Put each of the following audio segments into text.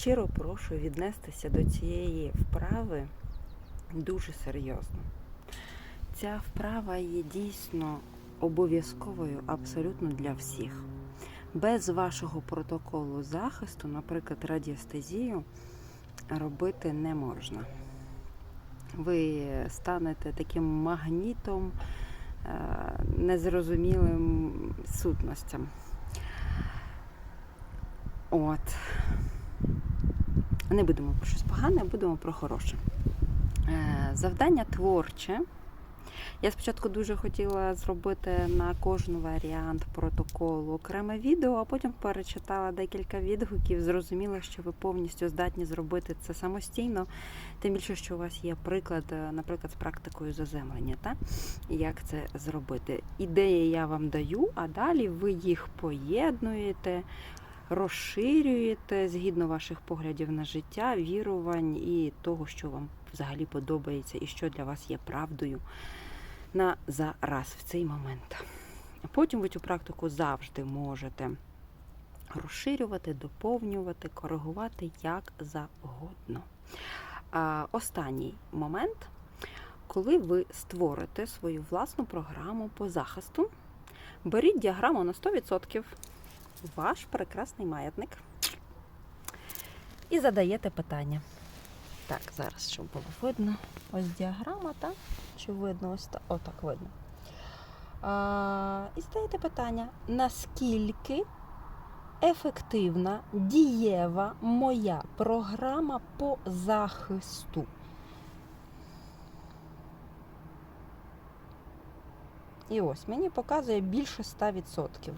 щиро прошу віднестися до цієї вправи дуже серйозно. Ця вправа є дійсно обов'язковою абсолютно для всіх. Без вашого протоколу захисту, наприклад, радіостезію, робити не можна. Ви станете таким магнітом, е, незрозумілим сутностям. От. Не будемо про щось погане, будемо про хороше. Е, Завдання творче. Я спочатку дуже хотіла зробити на кожен варіант протоколу окреме відео, а потім перечитала декілька відгуків, зрозуміла, що ви повністю здатні зробити це самостійно. Тим більше, що у вас є приклад, е, наприклад, з практикою заземлення, та? як це зробити. Ідеї я вам даю, а далі ви їх поєднуєте, розширюєте згідно ваших поглядів на життя, вірувань і того, що вам взагалі подобається і що для вас є правдою на зараз в цей момент. Потім ви цю практику завжди можете розширювати, доповнювати, коригувати як завгодно. Останній момент, коли ви створите свою власну програму по захисту, беріть діаграму на 100%, ваш прекрасний маятник, і задаєте питання. Так, зараз, щоб було видно. Ось діаграма, так? Чи видно ось так? Отак видно. А, і задаєте питання, наскільки ефективна, дієва моя програма по захисту? І ось мені показує більше 100%.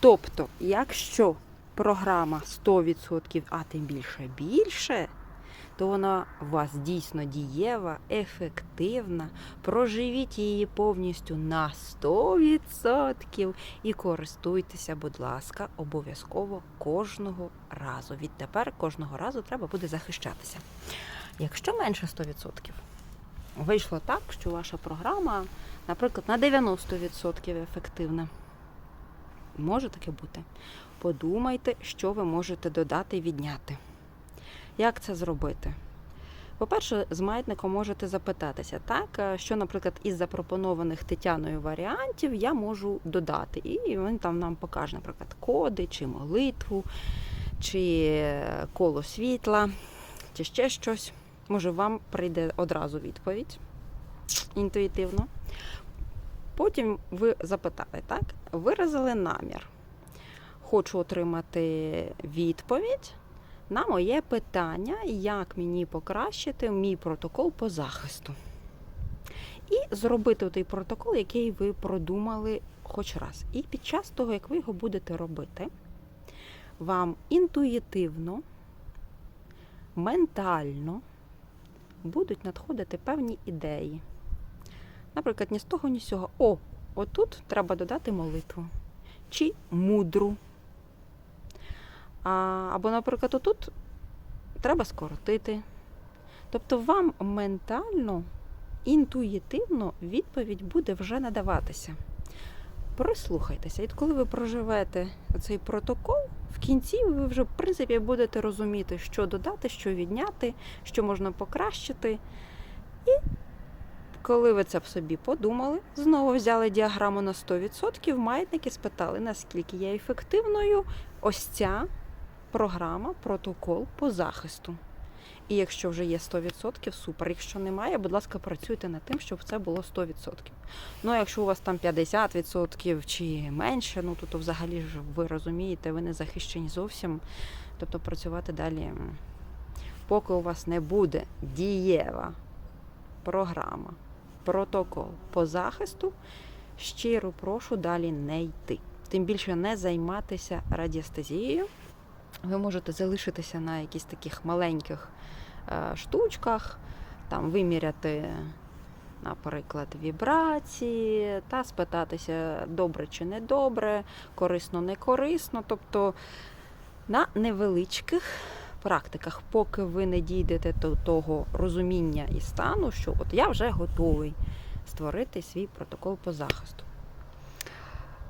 Тобто, якщо програма 100%, а тим більше більше, то вона у вас дійсно дієва, ефективна. Проживіть її повністю на 100% і користуйтеся, будь ласка, обов'язково кожного разу. Відтепер кожного разу треба буде захищатися. Якщо менше 100%, вийшло так, що ваша програма, наприклад, на 90% ефективна. Може таке бути. Подумайте, що ви можете додати і відняти. Як це зробити? По-перше, з маятником можете запитатися, так, е, що, наприклад, із запропонованих Тетяною варіантів я можу додати. І він там нам покаже, наприклад, коди, чи молитву, чи е, коло світла, чи ще щось. Може, вам прийде одразу відповідь інтуїтивно. Потім ви запитали, так? Виразили намір. Хочу отримати відповідь на моє питання, як мені покращити мій протокол по захисту. І зробити той протокол, який ви продумали хоч раз. І під час того, як ви його будете робити, вам інтуїтивно, ментально будуть надходити певні ідеї. Наприклад, ні з того, ні з цього. О, отут треба додати молитву. Чи мудру. А, або, наприклад, отут треба скоротити. Тобто вам ментально, інтуїтивно відповідь буде вже надаватися. Прислухайтеся. І коли ви проживете цей протокол, в кінці ви вже, в принципі, будете розуміти, що додати, що відняти, що можна покращити. І коли ви це в собі подумали, знову взяли діаграму на 100%, маятники спитали, наскільки є ефективною ось ця програма, протокол по захисту. І якщо вже є 100%, супер. Якщо немає, будь ласка, працюйте над тим, щоб це було 100%. Ну, а якщо у вас там 50% чи менше, ну то, то взагалі ж ви розумієте, ви не захищені зовсім. Тобто працювати далі, поки у вас не буде дієва програма, протокол по захисту, щиро прошу далі не йти. Тим більше не займатися радіостезією. Ви можете залишитися на якісь таких маленьких е, штучках, там виміряти, наприклад, вібрації, та спитатися, добре чи не добре, корисно, не корисно. Тобто на невеличких практиках, поки ви не дійдете до того розуміння і стану, що от я вже готовий створити свій протокол по захисту.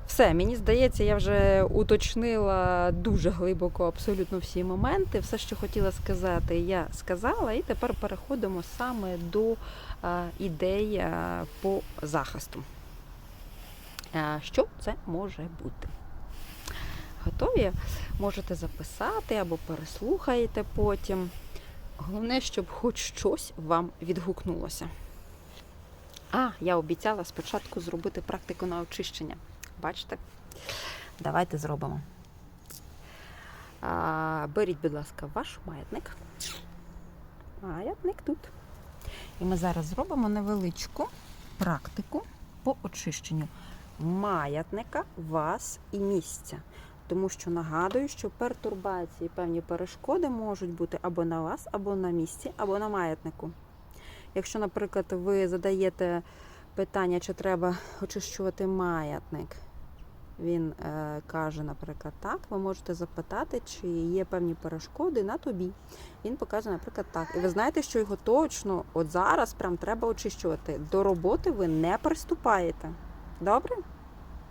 Все, мені здається, я вже уточнила дуже глибоко абсолютно всі моменти. Все, що хотіла сказати, я сказала, і тепер переходимо саме до ідей по захисту. Що це може бути? Готові? Можете записати або переслухаєте потім. Головне, щоб хоч щось вам відгукнулося. А, я обіцяла спочатку зробити практику на очищення. Бачите? Давайте зробимо. А, беріть, будь ласка, ваш маятник. Маятник тут. І ми зараз зробимо невеличку практику по очищенню маятника, вас і місця. Тому що нагадую, що пертурбації, певні перешкоди можуть бути або на вас, або на місці, або на маятнику. Якщо, наприклад, ви задаєте питання, чи треба очищувати маятник, він е, каже, наприклад, так, ви можете запитати, чи є певні перешкоди на тобі. Він показує, наприклад, так. І ви знаєте, що його точно от зараз прям треба очищувати. До роботи ви не приступаєте. Добре?